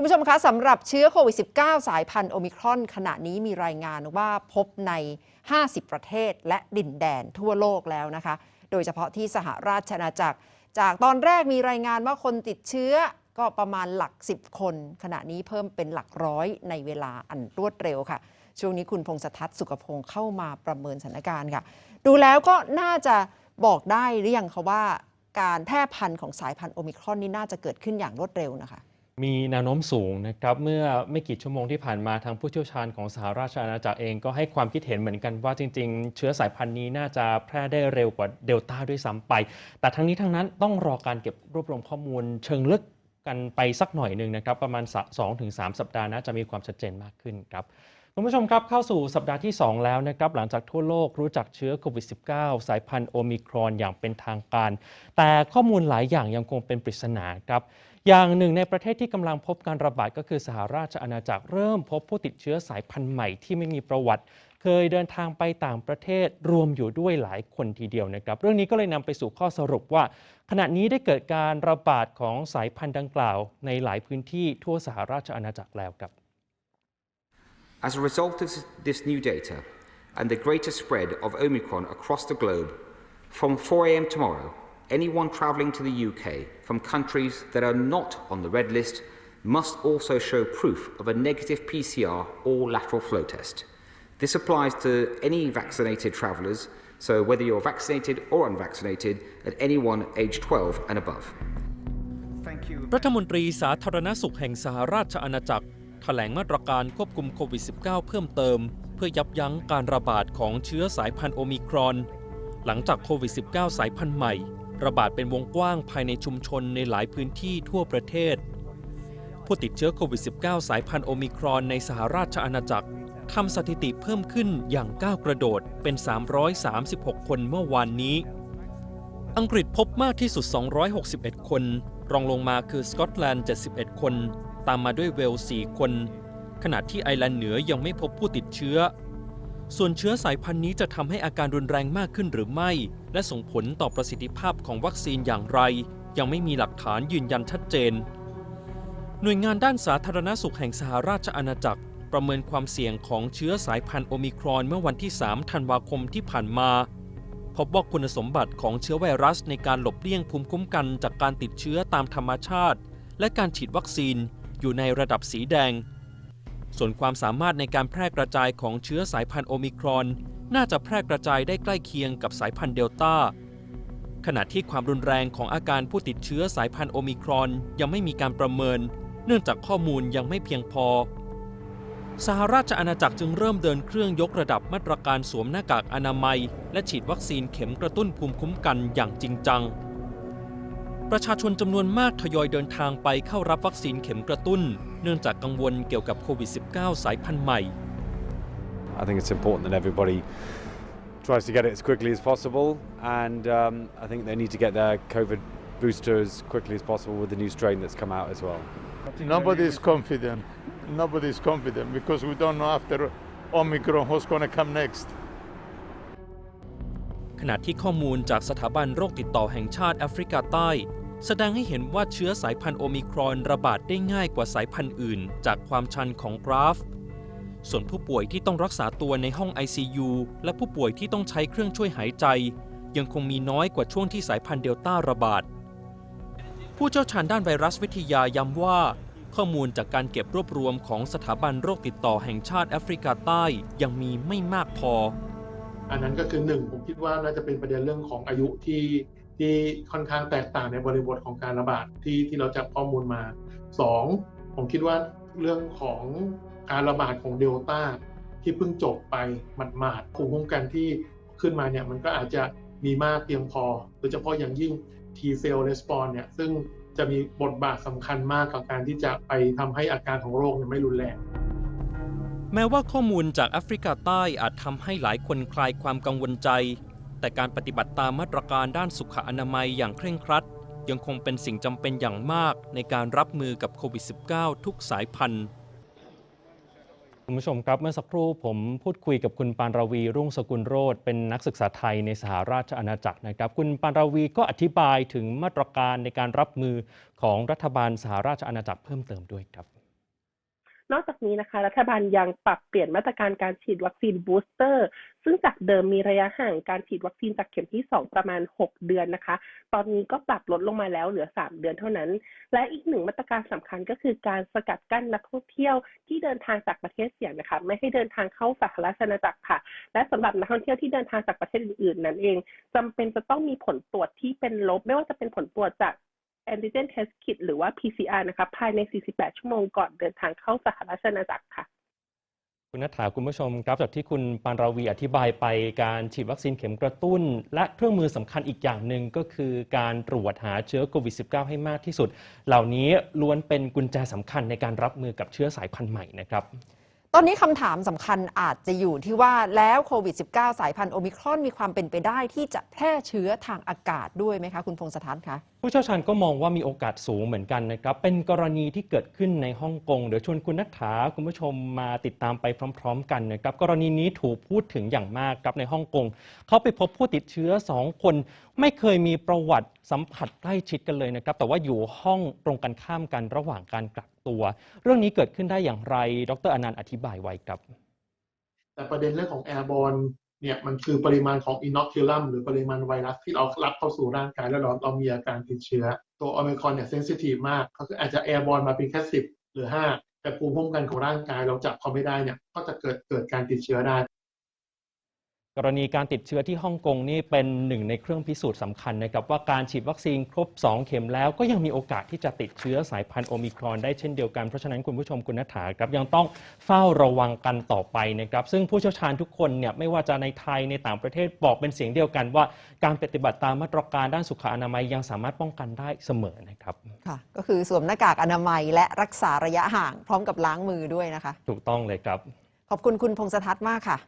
คุณผู้ชมคะสำหรับเชื้อโควิด -19 สายพันธุ์โอมิครอนขณะนี้มีรายงานว่าพบใน 50 ประเทศและดินแดนทั่วโลกแล้วนะคะ โดยเฉพาะที่สหราชอาณาจักร จากตอนแรกมีรายงานว่าคนติดเชื้อก็ประมาณหลัก 10 คน ขณะนี้เพิ่มเป็นหลักร้อยในเวลาอันรวดเร็วค่ะ ช่วงนี้คุณพงษทัศสุขพงศ์เข้ามาประเมินสถานการณ์ค่ะ ดูแล้วก็น่าจะบอกได้หรือยังคะว่า การแพร่พันธุ์ของสายพันธุ์โอมิครอนนี่น่าจะเกิดขึ้นอย่างรวดเร็วนะคะ มีแนวโน้มสูงนะครับเมื่อไม่กี่ชั่วโมงที่ผ่านมาทางผู้เชี่ยวชาญของสหราชอาณาจักรเองก็ให้ความคิดเห็นเหมือนกันว่าจริง ๆ เชื้อสายพันธุ์นี้น่าจะแพร่ได้เร็วกว่าเดลต้าด้วยซ้ำไป แต่ทั้งนี้ทั้งนั้นต้องรอการเก็บรวบรวมข้อมูลเชิงลึกกันไปสักหน่อยหนึ่งนะครับประมาณ 2-3 สัปดาห์น่าจะมีความชัดเจนมากขึ้นครับคุณผู้ชมครับเข้าสู่สัปดาห์ที่ 2 แล้วนะครับหลังจากทั่วโลกรู้จักเชื้อโควิด -19 สายพันธุ์โอมิครอนอย่างเป็นทางการ แต่ข้อมูลหลายอย่างยังคงเป็นปริศนาครับ อย่างหนึ่งในประเทศที่กำลังพบการระบาดก็คือสหราชอาณาจักรเริ่มพบผู้ติดเชื้อสายพันธุ์ใหม่ที่ไม่มีประวัติ เคยเดินทางไปต่างประเทศรวมอยู่ด้วยหลายคนทีเดียวนะครับ เรื่องนี้ก็เลยนำไปสู่ข้อสรุปว่า ขณะนี้ได้เกิดการระบาดของสายพันธุ์ดังกล่าว ในหลายพื้นที่ทั่วสหราชอาณาจักรแล้วครับ As a result of this new data and the greater spread of Omicron across the globe, from 4am tomorrow, anyone travelling to the UK from countries that are not on the red list must also show proof of a negative PCR or lateral flow test. This applies to any vaccinated travellers, so whether you're vaccinated or unvaccinated, at anyone aged 12 and above. Thank you. รัฐมนตรีสาธารณสุขแห่งสหราชอาณาจักร แถลงมาตรการควบคุมโควิด -19 เพิ่มเติม เพื่อยับยั้งการระบาดของเชื้อสายพันธุ์โอมิครอน หลังจากโควิด -19 สายพันธุ์ใหม่ ระบาดเป็นวงกว้างภายในชุมชนในหลายพื้นที่ทั่วประเทศ ผู้ติดเชื้อโควิด -19 สายพันธุ์โอมิครอนในสหราชอาณาจักรทำสถิติเพิ่มขึ้นอย่างก้าวกระโดดเป็น 336 คนเมื่อวานนี้ อังกฤษพบมากที่สุด 261 คน รองลงมาคือสกอตแลนด์ 71 คน ตามมาด้วยเวลส์4คน ขณะที่ไอร์แลนด์เหนือยังไม่พบผู้ติดเชื้อ ส่วนเชื้อสายพันธุ์นี้จะทำให้อาการรุนแรงมากขึ้นหรือไม่ และส่งผลต่อประสิทธิภาพของวัคซีนอย่างไร ยังไม่มีหลักฐานยืนยันชัดเจน หน่วยงานด้านสาธารณสุขแห่งสหราชอาณาจักร ประเมินความเสี่ยงของเชื้อสายพันธุ์โอมิครอนเมื่อวันที่ 3 ธันวาคมที่ผ่านมา พบว่าคุณสมบัติของเชื้อไวรัสในการหลบเลี่ยงภูมิคุ้มกันจากการติดเชื้อตามธรรมชาติ และการฉีดวัคซีนอยู่ในระดับสีแดง ส่วนความสามารถในการแพร่กระจายของเชื้อสายพันธุ์โอมิครอน น่าจะแพร่กระจายได้ใกล้เคียงกับสายพันธุ์เดลต้า ขณะที่ความรุนแรงของอาการผู้ติดเชื้อสายพันธุ์โอมิครอนยังไม่มีการประเมิน เนื่องจากข้อมูลยังไม่เพียงพอ สหราชอาณาจักรจึงเริ่มเดินเครื่องยกระดับมาตรการสวมหน้ากากอนามัย และฉีดวัคซีนเข็มกระตุ้นภูมิคุ้มกันอย่างจริงจัง ประชาชนจำนวนมากทยอยเดินทางไปเข้ารับวัคซีนเข็มกระตุ้น เนื่องจากกังวลเกี่ยวกับโควิด -19 สายพันธุ์ใหม่ I think it's important that everybody tries to get it as quickly as possible, and um, I think they need to get their COVID booster as quickly as possible with the new strain that's come out as well. Nobody is confident. Nobody is confident because we don't know after Omicron what's going to come next. ขณะที่ข้อมูลจากสถาบันโรคติดต่อแห่งชาติแอฟริกาใต้ แสดงให้เห็นว่าเชื้อสายพันธุ์โอมิครอนระบาดได้ง่ายกว่าสายพันธุ์อื่น จากความชันของกราฟ ส่วนผู้ป่วยที่ต้องรักษาตัวในห้อง ICU และผู้ป่วยที่ต้องใช้เครื่องช่วยหายใจ ยังคงมีน้อยกว่าช่วงที่สายพันธุ์เดลต้าระบาด ผู้เชี่ยวชาญด้านไวรัสวิทยาย้ำว่าข้อมูลจากการเก็บรวบรวมของสถาบันโรคติดต่อแห่งชาติแอฟริกาใต้ยังมีไม่มากพอ อันนั้นก็คือหนึ่งผมคิดว่าน่าจะเป็นประเด็นเรื่องของอายุที่ที่ค่อนข้างแตกต่างในบริบทของการระบาดที่ที่เราจับข้อมูลมาสองผมคิดว่าเรื่องของการระบาดของเดลต้าที่เพิ่งจบไปหมาดๆภูมิคุ้มกันที่ขึ้นมาเนี่ยมันก็อาจจะมีมากเพียงพอ โดยเฉพาะอย่างยิ่ง T cell response เนี่ยซึ่งจะมีบทบาทสำคัญมากกับการที่จะไปทำให้อาการของโรคไม่รุนแรง แม้ว่าข้อมูลจากแอฟริกาใต้อาจทำให้หลายคนคลายความกังวลใจ แต่การปฏิบัติตามมาตรการด้านสุขอนามัยอย่างเคร่งครัด ยังคงเป็นสิ่งจำเป็นอย่างมากในการรับมือกับโควิด -19 ทุกสายพันธุ์คุณผู้ชมครับเมื่อสักครู่ผมพูดคุยกับคุณปานราวีรุ่งสกุลโรธเป็นนักศึกษาไทยในสหราชอาณาจักรนะครับ คุณปานราวีก็อธิบายถึงมาตรการในการรับมือของรัฐบาลสหราชอาณาจักรเพิ่มเติมด้วยครับ นอกจากนี้นะคะ รัฐบาลยังปรับเปลี่ยนมาตรการการฉีดวัคซีนบูสเตอร์ ซึ่งจากเดิมมีระยะห่างการฉีดวัคซีนจากเข็มที่ 2 ประมาณ 6 เดือนนะคะ ตอนนี้ก็ปรับลดลงมาแล้วเหลือ 3 เดือนเท่านั้น และอีกหนึ่งมาตรการสำคัญก็คือการสกัดกั้นนักท่องเที่ยวที่เดินทางจากประเทศเสี่ยงนะคะ ไม่ให้เดินทางเข้าสหราชอาณาจักรค่ะ และสำหรับนักท่องเที่ยวที่เดินทางจากประเทศอื่นๆ นั้นเองจำเป็นจะต้องมีผลตรวจที่เป็นลบ ไม่ว่าจะเป็นผลตรวจจาก antigen test kit หรือว่า PCR นะคะภายใน 48 ชั่วโมงก่อนเดินทางเข้าสหราชอาณาจักรค่ะ คุณนัฐาคุณผู้ชมครับจากที่คุณปานราวีอธิบายไปการฉีดวัคซีนเข็มกระตุ้น และเครื่องมือสำคัญอีกอย่างหนึ่งก็คือการตรวจหาเชื้อโควิด -19 ให้มากที่สุด เหล่านี้ล้วนเป็นกุญแจสำคัญในการรับมือกับเชื้อสายพันธุ์ใหม่นะครับตอนนี้คำถามสำคัญอาจจะอยู่ที่ว่าแล้วโควิด -19 สายพันธุ์โอมิครอนมีความเป็นไปได้ที่จะแพร่เชื้อทางอากาศด้วยไหมคะ คุณพงษ์สถานคะผู้เชี่ยวชาญก็มองว่ามีโอกาสสูงเหมือนกันนะครับ เป็นกรณีที่เกิดขึ้นในฮ่องกง เดี๋ยวชวนคุณนัทธาคุณผู้ชมมาติดตามไปพร้อม ๆ กันนะครับ กรณีนี้ถูกพูดถึงอย่างมากครับในฮ่องกง เขาไปพบผู้ติดเชื้อ 2 คน ไม่เคยมีประวัติสัมผัสใกล้ชิดกันเลยนะครับ แต่ว่าอยู่ห้องตรงกันข้ามกันระหว่างการกักตัว เรื่องนี้เกิดขึ้นได้อย่างไร ดรอนันต์อธิบายไว้ครับ แต่ประเด็นเรื่องของแอร์บอล เนี่ยมันคือปริมาณของอิน o อคิลัมหรือปริมาณไวรัสที่เรารับเข้าสู่ร่างกายแล้วเราเรามีอาการติดเชื้อ ตัวโอ m มคอนเนี่ยเซนซิทีฟมากก็คืออาจจะแอร์บอลมาเป็นแค่สิบหรือห้าแต่ภูมิคุ้มกันของร่างกายเราจับเขาไม่ได้เนี่ยก็จะเกิดเกิดการติดเชื้อได้ กรณีการติดเชื้อที่ฮ่องกงนี่เป็นหนึ่งในเครื่องพิสูจน์สำคัญนะครับว่าการฉีดวัคซีนครบ 2 เข็มแล้วก็ยังมีโอกาสที่จะติดเชื้อสายพันธุ์โอมิครอนได้เช่นเดียวกัน เพราะฉะนั้นคุณผู้ชมคุณนัฐาครับยังต้องเฝ้าระวังกันต่อไปนะครับซึ่งผู้เชี่ยวชาญทุกคนเนี่ยไม่ว่าจะในไทยในต่างประเทศบอกเป็นเสียงเดียวกันว่า การปฏิบัติตามมาตรการด้านสุขอนามัยยังสามารถป้องกันได้เสมอนะครับค่ะก็คือสวมหน้ากากอนามัยและรักษาระยะห่าง พร้อมกับล้างมือด้วยนะคะ ถูกต้องเลยครับ ขอบคุณคุณพงษ์สทัศน์มากค่ะ